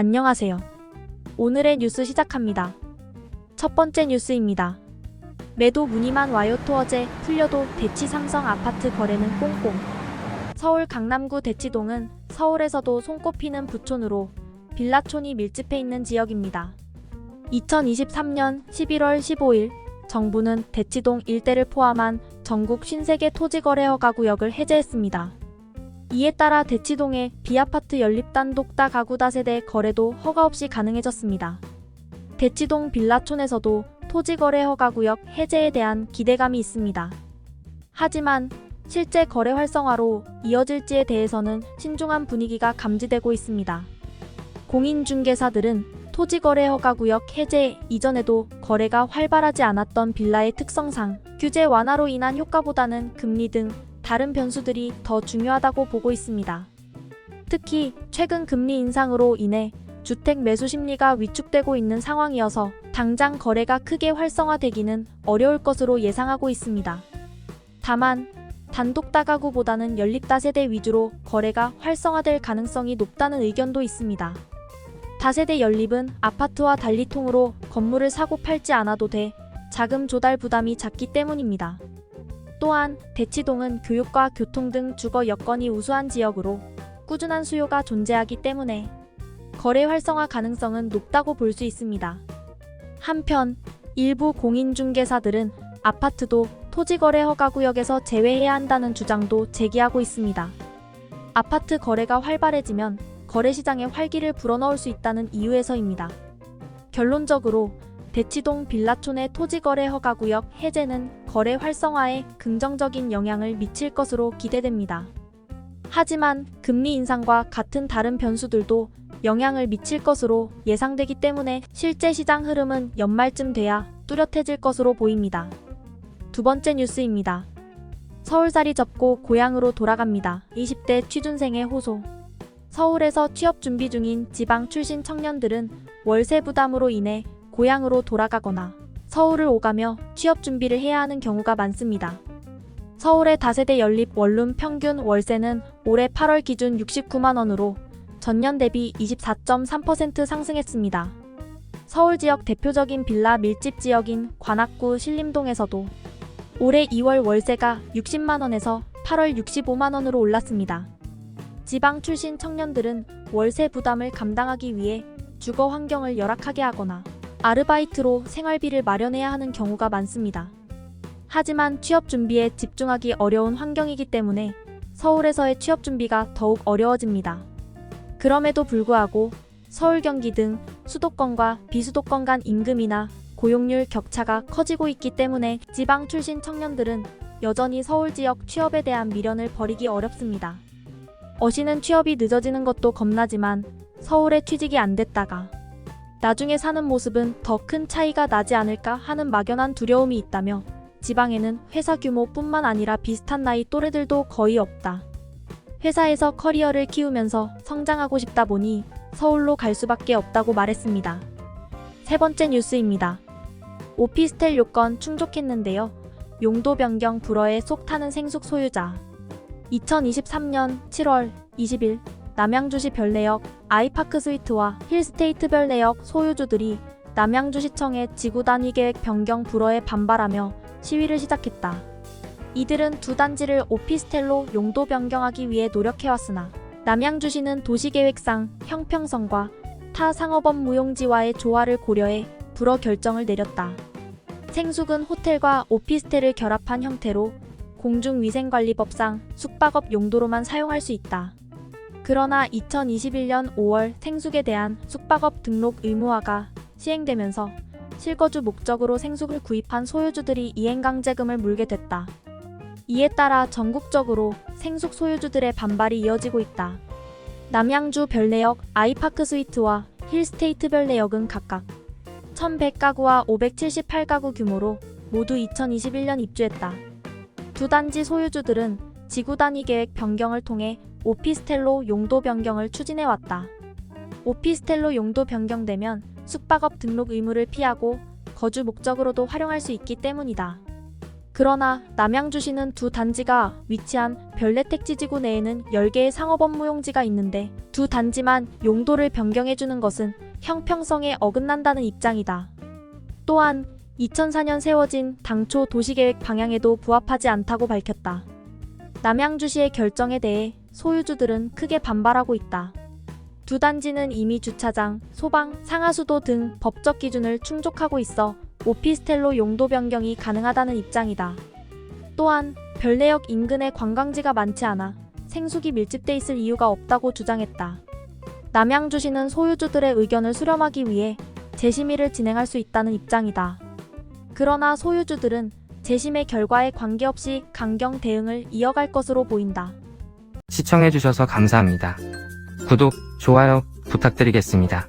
안녕하세요. 오늘의 뉴스 시작합니다. 첫 번째 뉴스입니다. 매도 문의만 와요 토 어제 풀려도 대치 삼성 아파트 거래는 꽁꽁. 서울 강남구 대치동은 서울에서도 손꼽히는 부촌으로 빌라촌이 밀집해 있는 지역입니다. 2023년 11월 15일 정부는 대치동 일대를 포함한 전국 53개 토지거래허가 구역을 해제했습니다. 이에 따라 대치동의 비아파트 연립 단독 다 가구 다세대 거래도 허가 없이 가능해졌습니다. 대치동 빌라촌에서도 토지거래 허가구역 해제에 대한 기대감이 있습니다. 하지만 실제 거래 활성화로 이어질지에 대해서는 신중한 분위기가 감지되고 있습니다. 공인중개사들은 토지거래 허가구역 해제 이전에도 거래가 활발하지 않았던 빌라의 특성상 규제 완화로 인한 효과보다는 금리 등 다른 변수들이 더 중요하다고 보고 있습니다. 특히 최근 금리 인상으로 인해 주택 매수 심리가 위축되고 있는 상황이어서 당장 거래가 크게 활성화되기는 어려울 것으로 예상하고 있습니다. 다만 단독 다가구보다는 연립 다세대 위주로 거래가 활성화될 가능성이 높다는 의견도 있습니다. 다세대 연립은 아파트와 달리 통으로 건물을 사고 팔지 않아도 돼 자금 조달 부담이 작기 때문입니다. 또한 대치동은 교육과 교통 등 주거 여건이 우수한 지역으로 꾸준한 수요가 존재하기 때문에 거래 활성화 가능성은 높다고 볼 수 있습니다. 한편 일부 공인중개사들은 아파트도 토지거래 허가구역에서 제외해야 한다는 주장도 제기하고 있습니다. 아파트 거래가 활발해지면 거래시장에 활기를 불어넣을 수 있다는 이유에서입니다. 결론적으로 대치동 빌라촌의 토지거래 허가구역 해제는 거래 활성화에 긍정적인 영향을 미칠 것으로 기대됩니다. 하지만 금리 인상과 같은 다른 변수들도 영향을 미칠 것으로 예상되기 때문에 실제 시장 흐름은 연말쯤 돼야 뚜렷해질 것으로 보입니다. 두 번째 뉴스입니다. 서울살이 접고 고향으로 돌아갑니다. 20대 취준생의 호소. 서울에서 취업 준비 중인 지방 출신 청년들은 월세 부담으로 인해 고향으로 돌아가거나 서울을 오가며 취업 준비를 해야 하는 경우가 많습니다. 서울의 다세대 연립 원룸 평균 월세는 올해 8월 기준 69만 원으로 전년 대비 24.3% 상승했습니다. 서울 지역 대표적인 빌라 밀집 지역인 관악구 신림동에서도 올해 2월 월세가 60만 원에서 8월 65만 원으로 올랐습니다. 지방 출신 청년들은 월세 부담을 감당하기 위해 주거 환경을 열악하게 하거나 아르바이트로 생활비를 마련해야 하는 경우가 많습니다. 하지만 취업 준비에 집중하기 어려운 환경이기 때문에 서울에서의 취업 준비가 더욱 어려워집니다. 그럼에도 불구하고 서울 경기 등 수도권과 비수도권 간 임금이나 고용률 격차가 커지고 있기 때문에 지방 출신 청년들은 여전히 서울 지역 취업에 대한 미련을 버리기 어렵습니다. 어시는 취업이 늦어지는 것도 겁나지만 서울에 취직이 안 됐다가 나중에 사는 모습은 더 큰 차이가 나지 않을까 하는 막연한 두려움이 있다며 지방에는 회사 규모뿐만 아니라 비슷한 나이 또래들도 거의 없다. 회사에서 커리어를 키우면서 성장하고 싶다 보니 서울로 갈 수밖에 없다고 말했습니다. 세 번째 뉴스입니다. 오피스텔 요건 충족했는데요. 용도 변경 불허에 속 타는 생숙 소유자. 2023년 7월 20일 남양주시 별내역 아이파크 스위트와 힐스테이트 별내역 소유주들이 남양주시청의 지구 단위 계획 변경 불허에 반발하며 시위를 시작했다. 이들은 두 단지를 오피스텔로 용도 변경하기 위해 노력해왔으나 남양주시는 도시계획상 형평성과 타 상업업 무용지와의 조화를 고려해 불허 결정을 내렸다. 생숙은 호텔과 오피스텔을 결합한 형태로 공중위생관리법상 숙박업 용도로만 사용할 수 있다. 그러나 2021년 5월 생숙에 대한 숙박업 등록 의무화가 시행되면서 실거주 목적으로 생숙을 구입한 소유주들이 이행강제금을 물게 됐다. 이에 따라 전국적으로 생숙 소유주들의 반발이 이어지고 있다. 남양주 별내역 아이파크 스위트와 힐스테이트 별내역은 각각 1100가구와 578가구 규모로 모두 2021년 입주했다. 두 단지 소유주들은 지구 단위 계획 변경을 통해 오피스텔로 용도 변경을 추진해왔다. 오피스텔로 용도 변경되면 숙박업 등록 의무를 피하고 거주 목적으로도 활용할 수 있기 때문이다. 그러나 남양주시는 두 단지가 위치한 별내택지지구 내에는 10개의 상업 업무용지가 있는데 두 단지만 용도를 변경해주는 것은 형평성에 어긋난다는 입장이다. 또한 2004년 세워진 당초 도시계획 방향에도 부합하지 않다고 밝혔다. 남양주시의 결정에 대해 소유주들은 크게 반발하고 있다. 두 단지는 이미 주차장, 소방, 상하수도 등 법적 기준을 충족하고 있어 오피스텔로 용도 변경이 가능하다는 입장이다. 또한 별내역 인근에 관광지가 많지 않아 생수기 밀집돼 있을 이유가 없다고 주장했다. 남양주시는 소유주들의 의견을 수렴하기 위해 재심의를 진행할 수 있다는 입장이다. 그러나 소유주들은 재심의 결과에 관계없이 강경 대응을 이어갈 것으로 보인다. 시청해주셔서 감사합니다. 구독, 좋아요 부탁드리겠습니다.